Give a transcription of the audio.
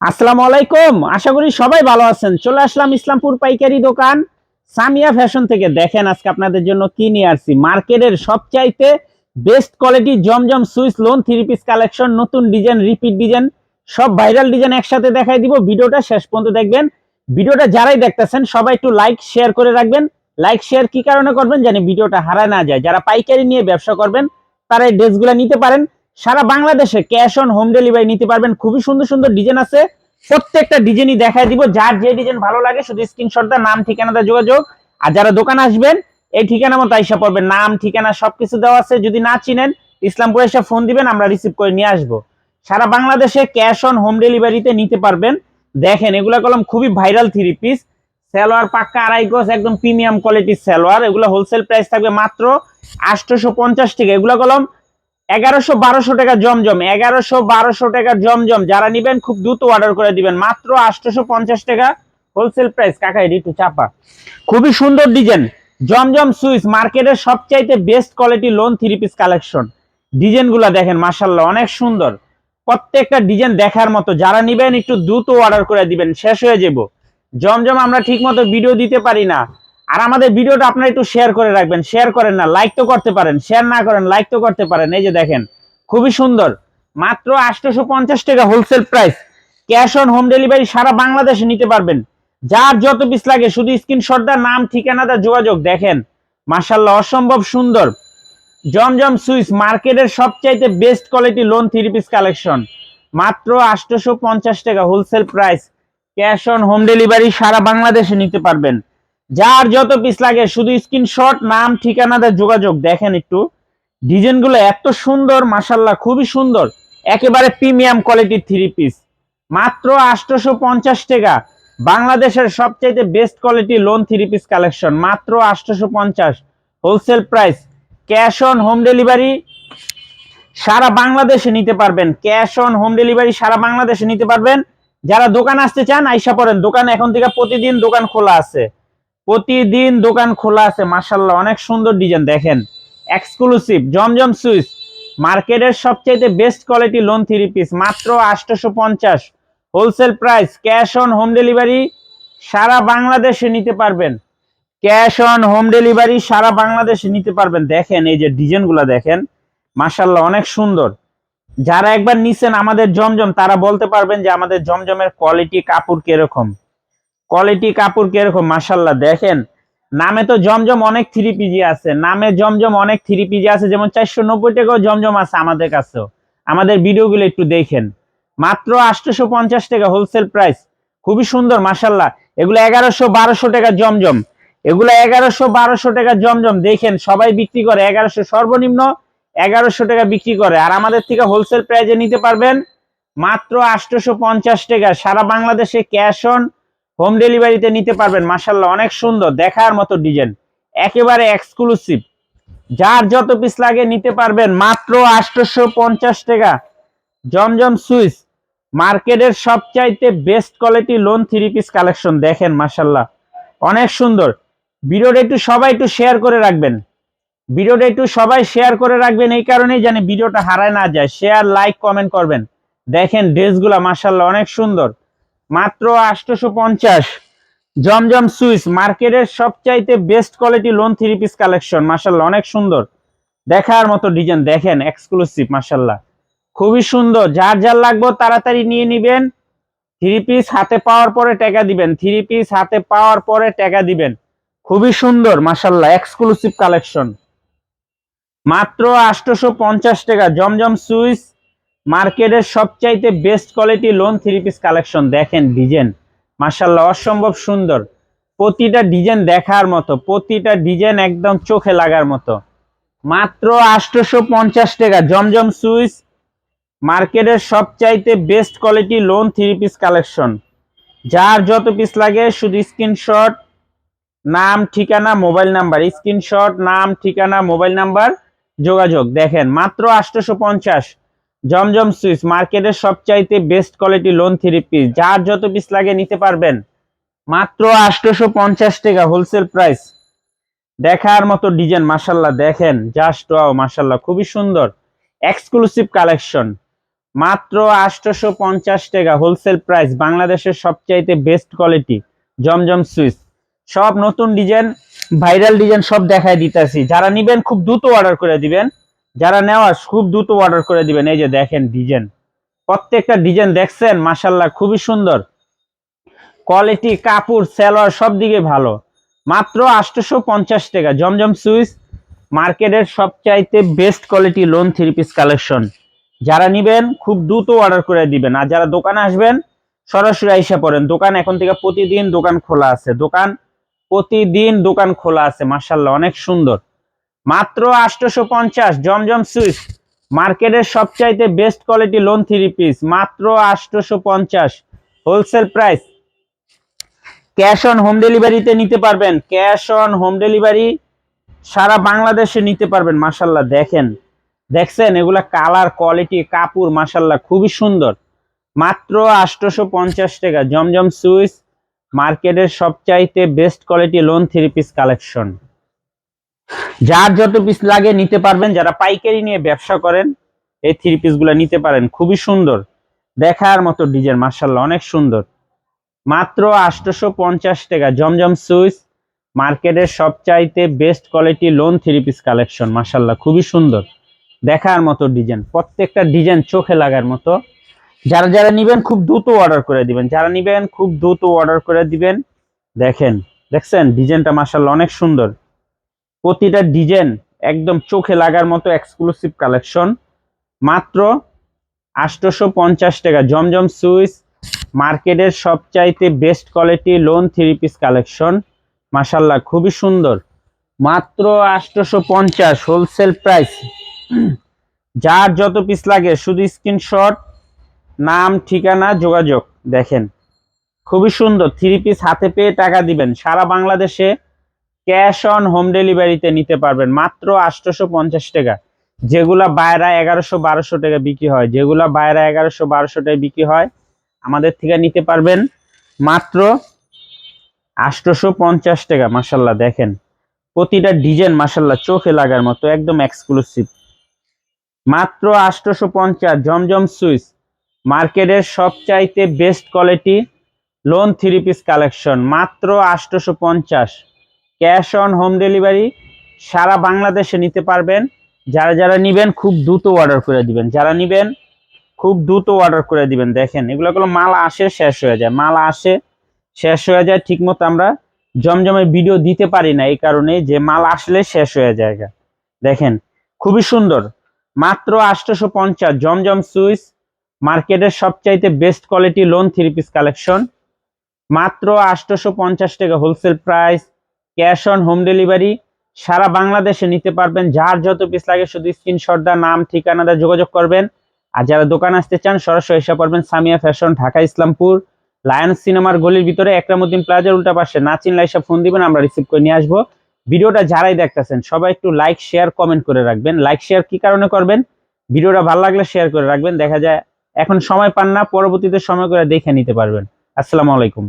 আসসালামু আলাইকুম। আশা করি সবাই ভালো আছেন। চলে আসলাম ইসলামপুর পাইকারি দোকান। সামিয়া ফ্যাশন থেকে দেখেন আজকে আপনাদের জন্য কি নিয়ে আসছি। মার্কেটের সবচাইতে বেস্ট কোয়ালিটি জমজম Swiss lawn, three piece collection, নতুন ডিজাইন, রিপিট ডিজাইন, সব ভাইরাল ডিজাইন একসাথে দেখাই দিব। ভিডিওটা শেষ পর্যন্ত দেখবেন। ভিডিওটা যারাই দেখতেছেন, সবাই একটু লাইক শেয়ার করে রাখবেন। লাইক শেয়ার কি কারণে করবেন? জানি ভিডিওটা হারায় না যায়। যারা পাইকারি নিয়ে ব্যবসা করবেন, তারা এই ড্রেসগুলো নিতে পারেন। সারা বাংলাদেশে ক্যাশ অন হোম ডেলিভারি নিতে পারবেন। খুবই সুন্দর সুন্দর ডিজাইন আছে। প্রত্যেকটা ডিজাইনই দেখাই দিব। যার যে ডিজাইন ভালো লাগে, শুধু স্ক্রিনশট দা নাম ঠিকানাটা যোগাযোগ। আর যারা দোকান আসবেন, এই ঠিকানা মতো আইসা পড়বেন। নাম, ঠিকানা সবকিছু দেওয়া আছে। যদি না চিনেন, ইসলামপুরে এসে ফোন দিবেন, আমরা রিসিভ করে নিয়ে আসব। সারা বাংলাদেশে ক্যাশ অন হোম ডেলিভারিতে নিতে পারবেন। দেখেন, এগুলা কলম খুবই ভাইরাল থ্রি পিস সালোয়ার পাক্কা আড়াই গজ, একদম প্রিমিয়াম কোয়ালিটির সালোয়ার। এগুলো হোলসেল প্রাইস থাকবে মাত্র আটশোশো পঞ্চাশ টাকা। এগুলো কলম এগারোশো বারোশো টাকা জমজম, এগারোশো বারোশো টাকা জমজম। যারা নিবেন, খুব দ্রুত অর্ডার করে দিবেন। মাত্র আটশোশো পঞ্চাশ টাকা হোলসেল প্রাইস কাকা এটি একটু চাপা। খুবই সুন্দর ডিজাইন জমজম সুইচ, মার্কেটের সবচাইতে best quality lawn three piece collection ডিজাইনগুলো দেখেন মাসাল্লাহ অনেক সুন্দর। প্রত্যেকটা ডিজাইন দেখার মতো। যারা নিবেন, একটু দ্রুত অর্ডার করে দিবেন, শেষ হয়ে যাব জমজম আমরা ঠিক মতো ভিডিও দিতে পারি না। আর আমাদের ভিডিওটা আপনারা একটু শেয়ার করে রাখবেন শেয়ার করেন না লাইক তো করতে পারেন শেয়ার না করেন লাইক তো করতে পারেন। এই যে দেখেন, খুবই সুন্দর। মাত্র আটশোশো পঞ্চাশ টাকা wholesale price cash on home delivery সারা বাংলাদেশে নিতে পারবেন। যার যত পিস লাগে, শুধু স্ক্রিনশট দা নাম, ঠিকানা দা যোগাযোগ। দেখেন মাসাল্লাহ অসম্ভব সুন্দর। জমজম সুইস, মার্কেটের সবচাইতে best quality lawn three piece collection মাত্র আটশোশো পঞ্চাশ টাকা wholesale price cash on home delivery সারা বাংলাদেশে নিতে পারবেন। যার যত পিস লাগে, শুধু স্ক্রিনশট নাম ঠিকানা দা যোগাযোগ। দেখেন একটু, ডিজাইনগুলো এত সুন্দর মাসাল্লাহ খুবই সুন্দর। একেবারে প্রিমিয়াম কোয়ালিটির থ্রি পিস মাত্র আটশোশো পঞ্চাশ টাকা। বাংলাদেশের সবচাইতে best quality lawn three piece collection মাত্র আটশোশো পঞ্চাশ। Wholesale price cash on home delivery সারা বাংলাদেশে নিতে পারবেন। ক্যাশ অন হোম ডেলিভারি সারা বাংলাদেশে নিতে পারবেন। যারা দোকান আসতে চান, আইসা পড়েন। দোকান এখন থেকে প্রতিদিন দোকান খোলা আছে। প্রতিদিন দোকান খোলা আছে মাসাল্লাহ অনেক সুন্দর ডিজাইন দেখেন। এক্সক্লুসিভ জমজম সুইচ। মার্কেটের সবচাইতে best quality lawn three piece মাত্র আটশোশো পঞ্চাশ wholesale price cash on home delivery সারা বাংলাদেশে নিতে পারবেন। ক্যাশ অন হোম ডেলিভারি সারা বাংলাদেশে নিতে পারবেন। দেখেন, এই যে ডিজাইনগুলো দেখেন মাসাল্লাহ অনেক সুন্দর। যারা একবার নিছেন আমাদের জমজম, তারা বলতে পারবেন যে আমাদের জমজমের কোয়ালিটি কাপড় কীরকম। কোয়ালিটি কাপড় কীরকম মাসাল্লাহ দেখেন। নামে তো জমজম অনেক থ্রি পিজি আছে। নামে জমজম অনেক থ্রি পিজি আছে, যেমন চারশো নব্বই টাকাও জমজম আছে আমাদের কাছেও। আমাদের ভিডিওগুলো একটু দেখেন। মাত্র আটশোশো পঞ্চাশ টাকা হোলসেল প্রাইস খুবই সুন্দর মাসাল্লাহ এগুলো এগারোশো বারোশো টাকা জমজম। এগুলো এগারোশো বারোশো টাকা জমজম। দেখেন, সবাই বিক্রি করে। এগারোশো সর্বনিম্ন এগারোশো টাকা বিক্রি করে। আর আমাদের থেকে হোলসেল প্রাইজে নিতে পারবেন মাত্র আটশোশো পঞ্চাশ টাকা। সারা বাংলাদেশে ক্যাশ অন হোম ডেলিভারিতে নিতে পারবেন মাসাল্লাহ অনেক সুন্দর, দেখার মতো ডিজাইন একেবারে এক্সক্লুসিভ যার যত পিস লাগে নিতে পারবেন, মাত্র আটশোশো পঞ্চাশ টাকা। জমজম সুইচ, মার্কেটের সবচাইতে best quality lawn three piece collection দেখেন মাসাল্লাহ অনেক সুন্দর। ভিডিওটা একটু সবাই একটু শেয়ার করে রাখবেন। ভিডিওটা একটু সবাই শেয়ার করে রাখবেন, এই কারণেই জানি ভিডিওটা হারায় না যায়। শেয়ার লাইক কমেন্ট করবেন। দেখেন ড্রেসগুলা মাসাল্লাহ অনেক সুন্দর। মাত্র আটশোশো পঞ্চাশ জমজম সুইচ, মার্কেটের সবচাইতে best quality lawn three piece collection মাসাল্লাহ অনেক সুন্দর। দেখার মতো ডিজাইন দেখেন এক্সক্লুসিভ মাসাল্লাহ খুবই সুন্দর, যার যার লাগবে তাড়াতাড়ি নিয়ে নিবেন। থ্রি পিস হাতে পাওয়ার পরে টাকা দিবেন থ্রি পিস হাতে পাওয়ার পরে টাকা দিবেন। খুবই সুন্দর মাসাল্লাহ এক্সক্লুসিভ কালেকশন মাত্র আটশোশো পঞ্চাশ টাকা, জমজম সুইচ মার্কেটের সবচাইতে best quality lawn three piece collection দেখেন ডিজাইন মাসাল্লাহ অসম্ভব সুন্দর। প্রতিটা ডিজাইন দেখার মতো, প্রতিটা ডিজাইন একদম চোখে লাগার মতো। মাত্র আটশোশো পঞ্চাশ টাকা, জমজম সুইচ। মার্কেটের সবচাইতে best quality lawn three piece collection যার যত পিস লাগে, শুধু স্ক্রিনশট নাম, ঠিকানা মোবাইল নাম্বার স্ক্রিনশট নাম, ঠিকানা মোবাইল নাম্বার যোগাযোগ। দেখেন, মাত্র আটশোশো পঞ্চাশ জমজম সুইচ, মার্কেটের সবচাইতে best quality lawn three piece, যার যত পিস লাগে নিতে পারবেন। মাত্র আটশোশো পঞ্চাশ টাকা হোলসেল প্রাইস। দেখার মতো ডিজাইন মাসাল্লাহ দেখেন, জাস্ট ওয়াও মাসাল্লাহ খুবই সুন্দর। Exclusive collection. মাত্র আটশোশো পঞ্চাশ টাকা হোলসেল প্রাইস, বাংলাদেশের সবচাইতে বেস্ট কোয়ালিটি, জমজম সুইচ। সব নতুন ডিজাইন, ভাইরাল ডিজাইন সব দেখায় দিতেছি। যারা নিবেন, খুব দ্রুত অর্ডার করে দিবেন। যারা নেওয়ার খুব দ্রুত অর্ডার করে দিবেন, এই যে দেখেন ডিজাইন প্রত্যেকটা ডিজাইন দেখছেন মাসাল্লাহ খুবই সুন্দর। কোয়ালিটি কাপড়, সেলোয়ার, সব দিকে ভালো। মাত্র আটশোশো পঞ্চাশ টাকা। জমজম সুইচ, মার্কেটের সবচাইতে best quality lawn three piece collection যারা নিবেন, খুব দ্রুত অর্ডার করে দিবেন। আর যারা দোকানে আসবেন, সরাসরি আইসা পড়েন। দোকান এখন থেকে প্রতিদিন দোকান খোলা আছে। দোকান, প্রতিদিন দোকান খোলা আছে মার্শাল্লাহ অনেক সুন্দর। মাত্র আটশোশো পঞ্চাশ, জমজম সুইচ মার্কেটের সবচাইতে best quality lawn three piece, মাত্র আটশোশো পঞ্চাশ। Wholesale price. Cash on home ডেলিভারিতে নিতে পারবেন। ক্যাশ অন হোম ডেলিভারি সারা বাংলাদেশে নিতে পারবেন মাসাল্লাহ দেখেন। দেখছেন, এগুলা কালার, কোয়ালিটি, কাপড় মাসাল্লাহ খুবই সুন্দর। মাত্র আটশোশো পঞ্চাশ টাকা, জমজম সুইচ মার্কেটের সবচাইতে best quality lawn three piece collection. যার যত পিস লাগে নিতে পারবেন, যারা পাইকারি নিয়ে ব্যবসা করেন, এই থ্রি পিসগুলো নিতে পারেন। খুবই সুন্দর। দেখার মতো ডিজাইন মার্শাল্লাহ অনেক সুন্দর। মাত্র আটশোশো পঞ্চাশ টাকা, জমজম সুইচ, মার্কেটের সবচাইতে best quality lawn three piece collection মার্শাল্লাহ খুবই সুন্দর। দেখার মতো ডিজাইন, প্রত্যেকটা ডিজাইন চোখে লাগার মতো। যারা যারা নিবেন, খুব দ্রুত অর্ডার করে দিবেন। যারা নিবেন, খুব দ্রুত অর্ডার করে দিবেন। দেখেন, দেখছেন? ডিজাইনটা মার্শাল্লাহ অনেক সুন্দর। প্রতিটা ডিজাইন একদম চোখে লাগার মতো এক্সক্লুসিভ কালেকশন মাত্র আটশোশো পঞ্চাশ টাকা। জমজম সুইচ মার্কেটের সবচাইতে best quality lawn three piece collection মাসাল্লাহ খুবই সুন্দর। মাত্র আটশোশো পঞ্চাশ হোলসেল প্রাইস যার যত পিস লাগে, শুধু স্ক্রিনশট নাম, ঠিকানা, যোগাযোগ, দেখেন। খুবই সুন্দর। থ্রি পিস হাতে পেয়ে টাকা দিবেন। সারা বাংলাদেশে ক্যাশ অন হোম ডেলিভারিতে নিতে পারবেন। মাত্র আটশোশো পঞ্চাশ টাকা। যেগুলা বাইরা এগারোশো বারোশো টাকা বিক্রি হয়। যেগুলা বাইরা এগারোশো বারোশো টাকা বিক্রি হয়, আমাদের থেকে নিতে পারবেন মাত্র আটশোশো পঞ্চাশ টাকা মাসাল্লাহ দেখেন। প্রতিটা ডিজাইন মাসাল্লাহ চোখে লাগার মতো, একদম এক্সক্লুসিভ মাত্র আটশোশো পঞ্চাশ জমজম সুইচ। মার্কেটের সবচাইতে best quality lawn three piece collection মাত্র আটশোশো পঞ্চাশ ক্যাশ অন হোম ডেলিভারি সারা বাংলাদেশে নিতে পারবেন। যারা যারা নিবেন, খুব দ্রুত অর্ডার করে দিবেন। যারা নিবেন, খুব দ্রুত অর্ডার করে দিবেন। দেখেন এগুলো গুলো মাল আসে, শেষ হয়ে যায়। মাল আসে, শেষ হয়ে যায়। ঠিক মতো আমরা জমজমের ভিডিও দিতে পারি না এই কারণে যে মাল আসলে শেষ হয়ে যায় দেখেন, খুবই সুন্দর। মাত্র আটশোশো পঞ্চাশ জমজম সুইচ, মার্কেটের সবচাইতে best quality lawn three piece collection মাত্র আটশোশো পঞ্চাশ টাকা wholesale price cash on home delivery. সারা বাংলাদেশে নিতে পারবেন। যার যত পিস লাগে শুধু স্ক্রিনশট দা নাম, ঠিকানা দা যোগাযোগ করবেন। আর যারা দোকান আসতে চান, সরাসরি এসে পারবেন সামিয়া ফ্যাশন ঢাকা, ইসলামপুর লায়ন্স সিনেমার গলির ভিতরে, একরামুদ্দিন প্লাজার উল্টা পাশে। না চিনলে ফোন দিবেন, আমরা রিসিভ করে নিয়ে আসব। ভিডিওটা যারাই দেখতেছেন, সবাই একটু লাইক শেয়ার কমেন্ট করে রাখবেন। লাইক শেয়ার কি কারণে করবেন? ভিডিওটা ভালো লাগলে শেয়ার করে রাখবেন। দেখা যায় এখন সময় পান না, পরবর্তীতে সময় করে দেখে নিতে পারবেন। আসসালামু আলাইকুম।